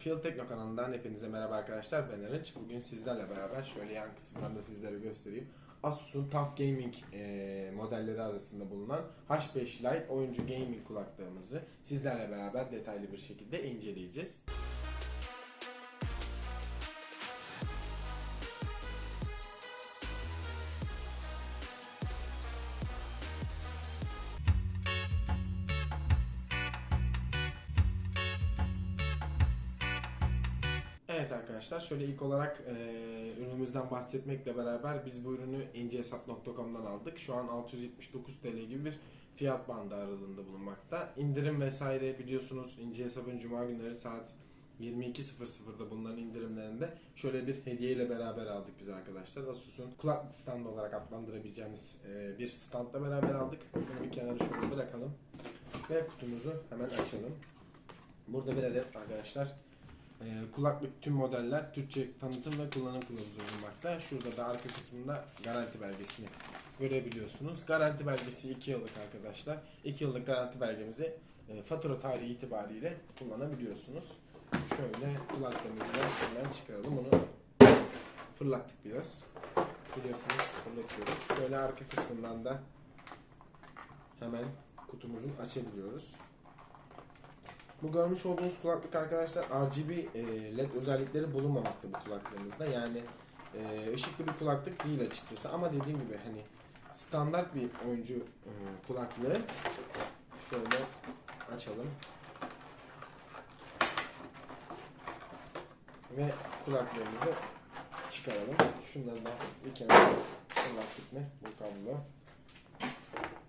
Field Tekno kanalından hepinize merhaba arkadaşlar. Ben Arınç. Bugün sizlerle beraber şöyle yan kısımdan da sizlere göstereyim. Asus'un TUF Gaming e, modelleri arasında bulunan H5 Lite oyuncu gaming kulaklığımızı sizlerle beraber detaylı bir şekilde inceleyeceğiz. Evet arkadaşlar şöyle ilk olarak e, ürünümüzden bahsetmekle beraber biz bu ürünü incehesap.com'dan aldık. Şu an 679 TL gibi bir fiyat bandı aralığında bulunmakta. İndirim vesaire biliyorsunuz ince hesabın cuma günleri saat 22.00'da bulunan indirimlerinde şöyle bir hediye ile beraber aldık biz arkadaşlar. Asus'un kulaklık standı olarak adlandırabileceğimiz e, bir standla beraber aldık. Bunu bir kenara şöyle bırakalım. Ve kutumuzu hemen açalım. Burada bir adet arkadaşlar ee, kulaklık tüm modeller Türkçe tanıtım ve kullanım kılavuzu bulunmakta. Şurada da arka kısmında garanti belgesini görebiliyorsunuz. Garanti belgesi 2 yıllık arkadaşlar. 2 yıllık garanti belgemizi e, fatura tarihi itibariyle kullanabiliyorsunuz. Şöyle kulaklığımızı hemen çıkaralım. Bunu fırlattık biraz. Biliyorsunuz fırlatıyoruz. Şöyle arka kısmından da hemen kutumuzu açabiliyoruz. Bu görmüş olduğunuz kulaklık arkadaşlar RGB e, LED özellikleri bulunmamakta bu kulaklığımızda. Yani e, ışıklı bir kulaklık değil açıkçası ama dediğim gibi hani standart bir oyuncu e, kulaklığı. Şöyle açalım. Ve kulaklığımızı çıkaralım. Şunları da bir kenara fırlattık mı bu kablo.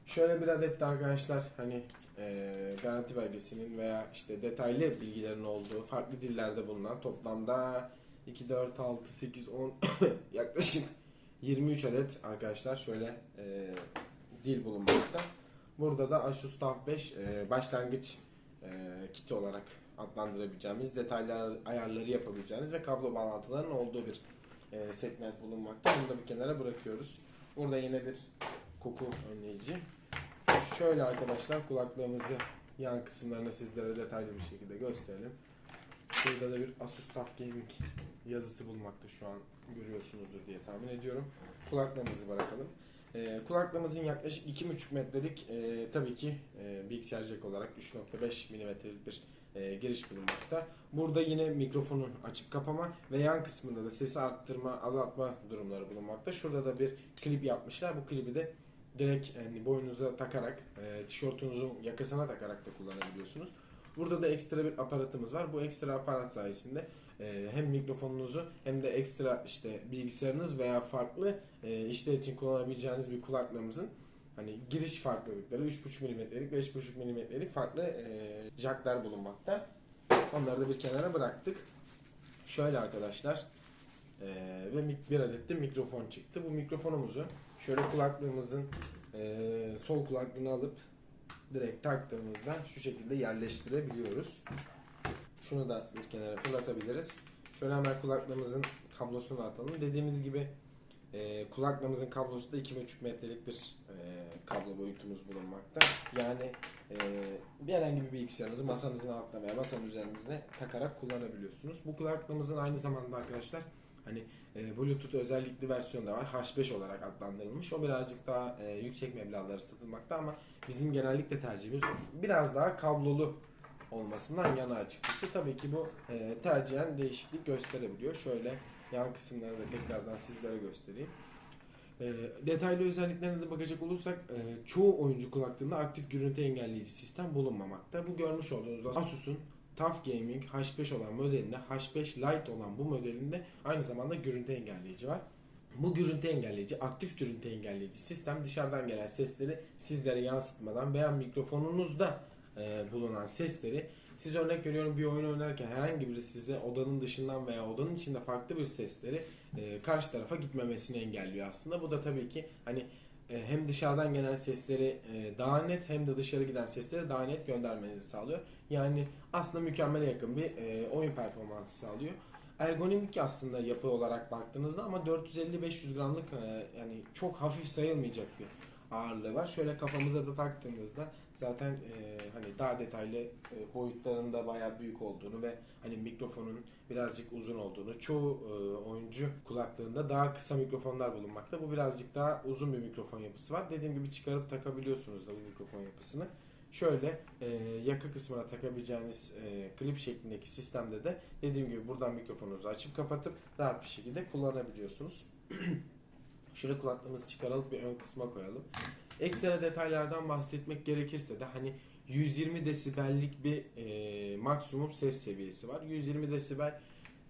Şöyle bir adet de arkadaşlar hani e, garanti belgesinin veya işte detaylı bilgilerin olduğu farklı dillerde bulunan toplamda 2, 4, 6, 8, 10 yaklaşık 23 adet arkadaşlar şöyle e, dil bulunmakta. Burada da Asus TUF 5 e, başlangıç e, kiti olarak adlandırabileceğimiz detaylı ayarları yapabileceğiniz ve kablo bağlantılarının olduğu bir e, segment bulunmakta. Bunu da bir kenara bırakıyoruz. Burada yine bir koku önleyici Şöyle arkadaşlar kulaklığımızı yan kısımlarına sizlere detaylı bir şekilde gösterelim. Şurada da bir Asus TUF Gaming yazısı bulmakta şu an görüyorsunuzdur diye tahmin ediyorum. Kulaklığımızı bırakalım. Ee, kulaklığımızın yaklaşık 2,5 metrelik e, tabii ki e, bilgisayar jack olarak 3.5 milimetrelik bir e, giriş bulunmakta. Burada yine mikrofonun açıp kapama ve yan kısmında da sesi arttırma, azaltma durumları bulunmakta. Şurada da bir klip yapmışlar. Bu klibi de direkt yani boynunuza takarak, e, tişörtünüzün yakasına takarak da kullanabiliyorsunuz. Burada da ekstra bir aparatımız var. Bu ekstra aparat sayesinde e, hem mikrofonunuzu hem de ekstra işte bilgisayarınız veya farklı e, işler için kullanabileceğiniz bir kulaklığımızın hani giriş farklılıkları 3.5 mm'lik 5.5 mm'lik farklı e, jacklar bulunmakta. Onları da bir kenara bıraktık. Şöyle arkadaşlar e, ve bir adet de mikrofon çıktı. Bu mikrofonumuzu şöyle kulaklığımızın e, sol kulaklığını alıp direkt taktığımızda şu şekilde yerleştirebiliyoruz. Şunu da bir kenara fırlatabiliriz. Şöyle hemen kulaklığımızın kablosunu atalım. Dediğimiz gibi e, kulaklığımızın kablosu da 2,5 metrelik bir e, kablo boyutumuz bulunmakta. Yani e, bir herhangi bir bilgisayarınızı masanızın altına veya masanın üzerinize takarak kullanabiliyorsunuz. Bu kulaklığımızın aynı zamanda arkadaşlar hani e, Bluetooth özellikli versiyonu da var. H5 olarak adlandırılmış. O birazcık daha e, yüksek meblağları satılmakta ama bizim genellikle tercihimiz biraz daha kablolu olmasından yana açıkçası. Tabii ki bu e, tercihen değişiklik gösterebiliyor. Şöyle yan kısımları da tekrardan sizlere göstereyim. E, detaylı özelliklerine de bakacak olursak e, çoğu oyuncu kulaklığında aktif görüntü engelleyici sistem bulunmamakta. Bu görmüş olduğunuz Asus'un TUF Gaming H5 olan modelinde H5 Lite olan bu modelinde aynı zamanda görüntü engelleyici var. Bu görüntü engelleyici, aktif görüntü engelleyici sistem dışarıdan gelen sesleri sizlere yansıtmadan veya mikrofonunuzda e, bulunan sesleri siz örnek veriyorum bir oyun oynarken herhangi biri size odanın dışından veya odanın içinde farklı bir sesleri e, karşı tarafa gitmemesini engelliyor aslında. Bu da tabii ki hani e, hem dışarıdan gelen sesleri e, daha net hem de dışarı giden sesleri daha net göndermenizi sağlıyor. Yani aslında mükemmele yakın bir e, oyun performansı sağlıyor. Ergonomik aslında yapı olarak baktığınızda ama 450-500 gramlık e, yani çok hafif sayılmayacak bir ağırlığı var. Şöyle kafamıza da taktığımızda zaten e, hani daha detaylı e, boyutlarında bayağı büyük olduğunu ve hani mikrofonun birazcık uzun olduğunu çoğu e, oyuncu kulaklığında daha kısa mikrofonlar bulunmakta. Bu birazcık daha uzun bir mikrofon yapısı var. Dediğim gibi çıkarıp takabiliyorsunuz da bu mikrofon yapısını. Şöyle e, yaka kısmına takabileceğiniz e, klip şeklindeki sistemde de dediğim gibi buradan mikrofonunuzu açıp kapatıp rahat bir şekilde kullanabiliyorsunuz. Şöyle kulaklığımızı çıkarılıp bir ön kısma koyalım. Ekstra detaylardan bahsetmek gerekirse de hani 120 desibellik bir e, maksimum ses seviyesi var. 120 desibel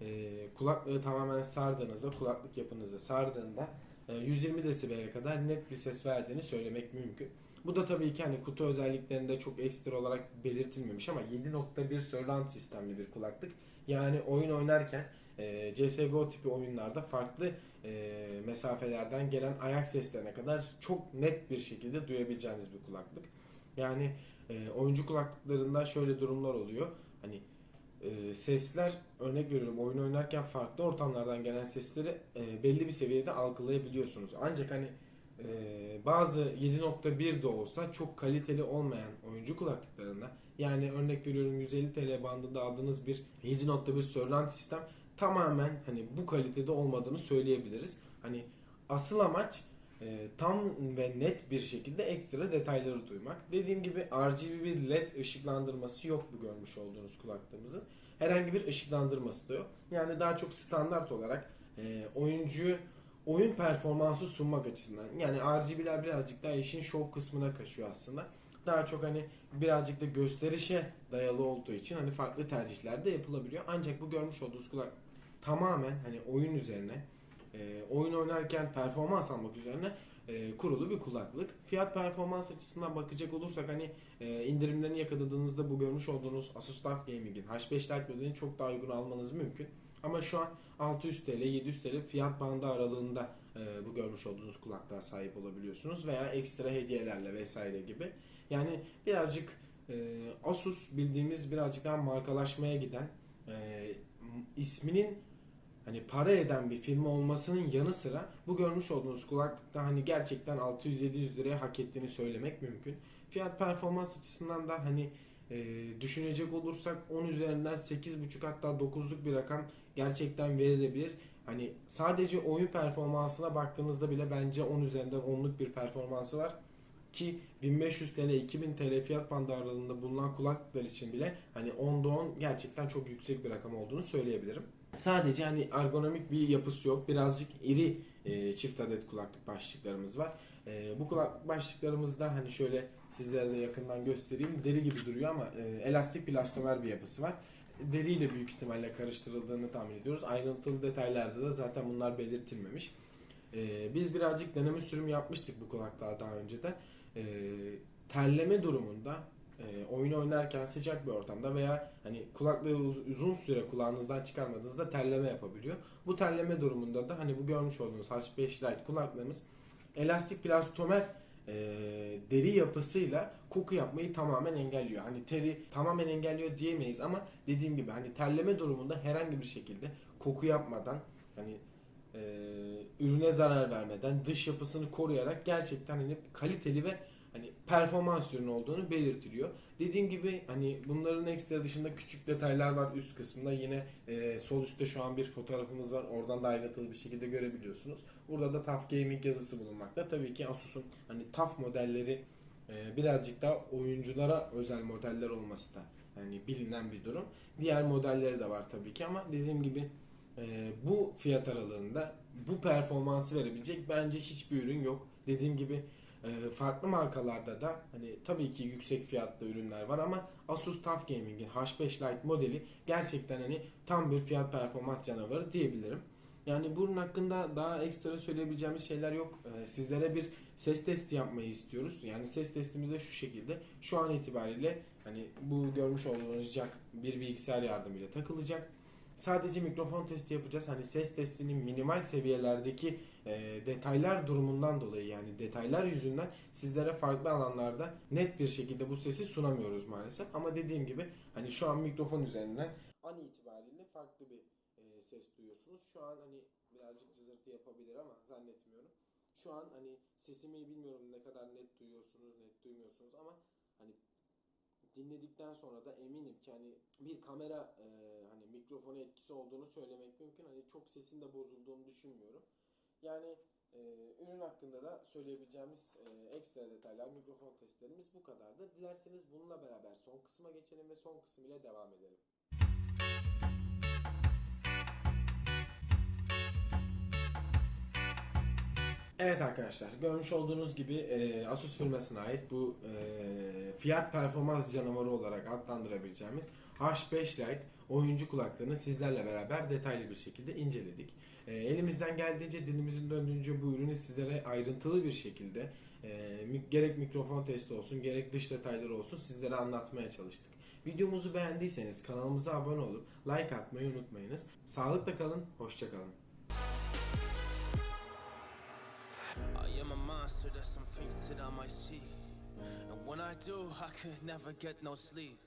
e, kulaklığı tamamen sardığınızda, kulaklık yapınızı sardığında e, 120 desibele kadar net bir ses verdiğini söylemek mümkün. Bu da tabii ki hani kutu özelliklerinde çok ekstra olarak belirtilmemiş ama 7.1 surround sistemli bir kulaklık. Yani oyun oynarken e, CSGO tipi oyunlarda farklı e, mesafelerden gelen ayak seslerine kadar çok net bir şekilde duyabileceğiniz bir kulaklık. Yani e, oyuncu kulaklıklarında şöyle durumlar oluyor. Hani e, sesler örnek veriyorum oyun oynarken farklı ortamlardan gelen sesleri e, belli bir seviyede algılayabiliyorsunuz. Ancak hani e, bazı 7.1 de olsa çok kaliteli olmayan oyuncu kulaklıklarında yani örnek veriyorum 150 TL bandında aldığınız bir 7.1 surround sistem tamamen hani bu kalitede olmadığını söyleyebiliriz. Hani asıl amaç e, tam ve net bir şekilde ekstra detayları duymak. Dediğim gibi RGB bir led ışıklandırması yok bu görmüş olduğunuz kulaklığımızın. Herhangi bir ışıklandırması da yok. Yani daha çok standart olarak e, oyuncuyu oyun performansı sunmak açısından. Yani RGB'ler birazcık daha işin show kısmına kaçıyor aslında. Daha çok hani birazcık da gösterişe dayalı olduğu için hani farklı tercihler de yapılabiliyor. Ancak bu görmüş olduğunuz kulak tamamen hani oyun üzerine e, oyun oynarken performans almak üzerine e, kurulu bir kulaklık. Fiyat performans açısından bakacak olursak hani e, indirimlerini yakaladığınızda bu görmüş olduğunuz Asus TUF Gaming'in H5 Lite modelini çok daha uygun almanız mümkün. Ama şu an 600 TL, 700 TL fiyat bandı aralığında e, bu görmüş olduğunuz kulaklığa sahip olabiliyorsunuz veya ekstra hediyelerle vesaire gibi. Yani birazcık e, Asus bildiğimiz birazcık daha markalaşmaya giden e, isminin hani para eden bir firma olmasının yanı sıra bu görmüş olduğunuz kulaklıkta hani gerçekten 600-700 liraya hak ettiğini söylemek mümkün. Fiyat performans açısından da hani e, düşünecek olursak 10 üzerinden 8.5 hatta 9'luk bir rakam gerçekten verilebilir. Hani sadece oyun performansına baktığınızda bile bence 10 üzerinden 10'luk bir performansı var ki 1500 TL 2000 TL fiyat bandı aralığında bulunan kulaklıklar için bile hani 10'da 10 gerçekten çok yüksek bir rakam olduğunu söyleyebilirim. Sadece hani ergonomik bir yapısı yok. Birazcık iri e, çift adet kulaklık başlıklarımız var. E, bu kulaklık başlıklarımızda hani şöyle sizlere de yakından göstereyim. Deri gibi duruyor ama e, elastik plastomer bir yapısı var. Deriyle büyük ihtimalle karıştırıldığını tahmin ediyoruz. Ayrıntılı detaylarda da zaten bunlar belirtilmemiş. E, biz birazcık deneme sürüm yapmıştık bu kulaklığa daha önce de. E, terleme durumunda e, oyun oynarken sıcak bir ortamda veya hani kulaklığı uz- uzun süre kulağınızdan çıkarmadığınızda terleme yapabiliyor. Bu terleme durumunda da hani bu görmüş olduğunuz H5 Lite kulaklığımız elastik plastomer e, deri yapısıyla koku yapmayı tamamen engelliyor. Hani teri tamamen engelliyor diyemeyiz ama dediğim gibi hani terleme durumunda herhangi bir şekilde koku yapmadan hani e, ürüne zarar vermeden dış yapısını koruyarak gerçekten hani kaliteli ve hani performans ürünü olduğunu belirtiliyor. Dediğim gibi hani bunların ekstra dışında küçük detaylar var üst kısmında. Yine e, sol üstte şu an bir fotoğrafımız var. Oradan da ayrıntılı bir şekilde görebiliyorsunuz. Burada da TUF Gaming yazısı bulunmakta. Tabii ki Asus'un hani TUF modelleri e, birazcık daha oyunculara özel modeller olması da yani bilinen bir durum. Diğer modelleri de var tabii ki ama dediğim gibi e, bu fiyat aralığında bu performansı verebilecek bence hiçbir ürün yok. Dediğim gibi e, farklı markalarda da hani tabii ki yüksek fiyatlı ürünler var ama Asus TUF Gaming'in H5 Lite modeli gerçekten hani tam bir fiyat performans canavarı diyebilirim. Yani bunun hakkında daha ekstra söyleyebileceğimiz şeyler yok. E, sizlere bir ses testi yapmayı istiyoruz. Yani ses testimiz de şu şekilde. Şu an itibariyle hani bu görmüş olduğunuz jack bir bilgisayar yardımıyla takılacak. Sadece mikrofon testi yapacağız. Hani ses testinin minimal seviyelerdeki e, detaylar durumundan dolayı yani detaylar yüzünden sizlere farklı alanlarda net bir şekilde bu sesi sunamıyoruz maalesef. Ama dediğim gibi hani şu an mikrofon üzerinden an itibariyle farklı bir e, ses duyuyorsunuz. Şu an hani birazcık cızırtı yapabilir ama zannetmiyorum. Şu an hani sesimi bilmiyorum ne kadar net duyuyorsunuz, net duymuyorsunuz ama hani dinledikten sonra da eminim ki hani bir kamera e, hani mikrofona etkisi olduğunu söylemek mümkün. Hani çok sesin de bozulduğunu düşünmüyorum. Yani e, ürün hakkında da söyleyebileceğimiz e, ekstra detaylar, mikrofon testlerimiz bu kadardı. Dilerseniz bununla beraber son kısma geçelim ve son kısım ile devam edelim. Evet arkadaşlar görmüş olduğunuz gibi e, Asus firmasına ait bu e, fiyat performans canavarı olarak adlandırabileceğimiz H5 Lite oyuncu kulaklığını sizlerle beraber detaylı bir şekilde inceledik. E, elimizden geldiğince dilimizin döndüğünce bu ürünü sizlere ayrıntılı bir şekilde e, gerek mikrofon testi olsun gerek dış detayları olsun sizlere anlatmaya çalıştık. Videomuzu beğendiyseniz kanalımıza abone olup like atmayı unutmayınız. Sağlıkla kalın, hoşça kalın. I am a monster, there's some things that I might see. And when I do, I could never get no sleep.